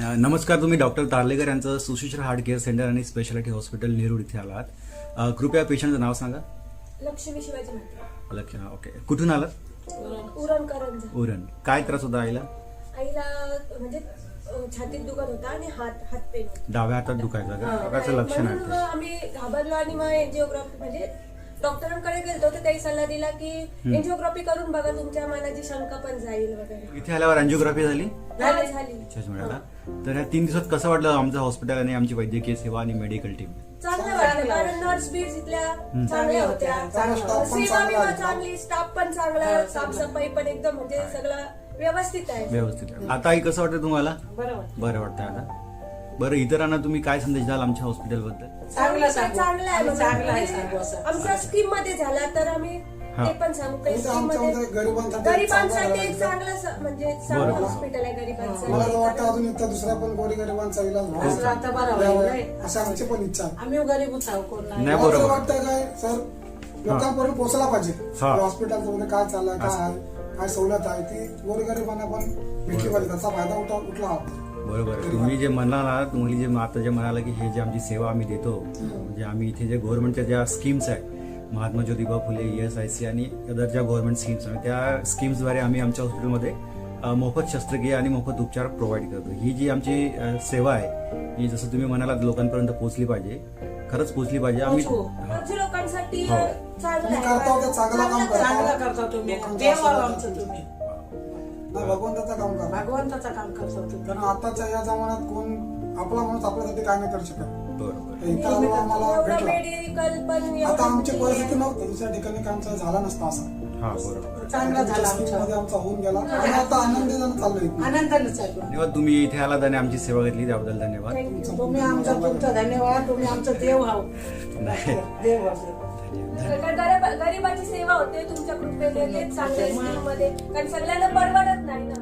नमस्कार तुम्ही डॉक्टर तारलेकर यांचं सुशिश्र हार्ट केअर सेंटर आणि स्पेशालिटी हॉस्पिटल नेरूळ इथे आलात. कृपया पेशंटचं नाव सांगा. लक्ष्मी शिवाजी ओके. कुठून आलात? उरण करंज. उरण. काय त्रास होता आईला? आईला म्हणजे छातीत दुखत होता आणि हात हात पेन. डाव्या हातात दुखायचा का? त्याचं लक्षण आहे म्हणून ते. आम्ही घाबरलो आणि मग एन्जिओग्राफी म्हणजे डॉक्टरांकडे गेलो तर त्यांनी सल्ला दिला की एन्जिओग्राफी करून बघा तुमच्या मनाची शंका पण जाईल वगैरे. इथे आल्यावर अँजिओग्राफी झाली? झाली झाली. अच्छा मिळाला. तर ह्या तीन दिवसात कसं वाटलं आमचं हॉस्पिटल आणि आमची वैद्यकीय सेवा आणि मेडिकल टीम चांगलं वाटलं. कारण नर्स बीर्स इथल्या चांगल्या होत्या. चांगला staff पण सेवा चांगला बिवा आहे. चांगली स्टाफ पण चांगला साफसफाई पण एकदम म्हणजे सगळं व्यवस्थित आहे. व्यवस्थित आहे. आता आई कसं वाटतं तुम्हाला? बरोबर बरं वाटतं आता. बरं इतरांना तुम्ही काय संदेश द्याल आमच्या हॉस्पिटलबद्दल चांगलं सांगू. चांगलं आहे आम्ही चांगलं आहे म्हणजे सांगू असं. आमच्या स्कीममध्ये झाला तर आम्ही. ते पण सांगू काही म्हणजे स्कीममध्ये आमच्यामध्ये गरिबांसाठी गरिबांसाठी एक चांगलं म्हणजे चांगलं. हॉस्पिटल आहे मला तर गरिबांसाठी वाटतं अजून दुसरा पण गोरी गरिबांचा इलाज असं आता बरं होईल, व्हावा नाही? अशी आमची पण इच्छा आम्ही गरीबच आहोत कोण नाही. मला बरोबर. वाटतं काय सर लोकांपर्यंत पोहोचला पाहिजे. हा. हॉस्पिटलच्या मध्ये काय चाललंय काय आहे काय सवलत आहे ती गोरगरिबांना पण भेटली पाहिजे त्याचा फायदा उठा उठला बरोबर. तुम्ही जे म्हणाला तुम्ही जे आता जे म्हणाला की हे जे आमची सेवा आम्ही देतो म्हणजे आम्ही इथे जे गव्हर्नमेंटच्या ज्या स्कीम्स आहेत Mahatma Jyotiba Phule E S I C आणि अदर ज्या गव्हर्नमेंट स्कीम्स आहेत त्या स्कीम्सद्वारे आम्ही आमच्या हॉस्पिटलमध्ये मोफत शस्त्रक्रिया आणि मोफत उपचार प्रोव्हाइड करतो. ही जी आमची सेवा आहे ही जसं तुम्ही म्हणालात लोकांपर्यंत पोहोचली पाहिजे. खरंच पोहोचली पाहिजे. आम्ही. हा. लोकांसाठी हो. चांगलं काम करता. भगवंताचं काम करा भगवंताचं काम करता कारण आताच्या या जमान्यात कोण आपला माणूस आपल्यासाठी काय नाही करू शकत. बरोबर. इथं आलो आम्हाला एवढं भेटला. मेडिकल पण आता एवढं आमची म्हणजे- परिस्थिती नव्हती. दुसऱ्या ठिकाणी काम झाला नसता असा. हा बरोबर. चांगलं झालं स्कीममध्ये आमचं. आमचा होऊन गेला. आणि आता आनंदी जण चाललोय आनंदाने चालू धन्यवाद. तुम्ही इथे आलात आणि आमची सेवा घेतली त्याबद्दल धन्यवाद. तुम्ही आमचं तुमचं धन्यवाद. तुम्ही आमचं देव नाही. देव हाव गरीब- गरीबाची सेवा होते. तुमच्या कृपेने तेच चांगल्या स्कीममध्ये कारण सगळ्यांना परवडत नाही ना.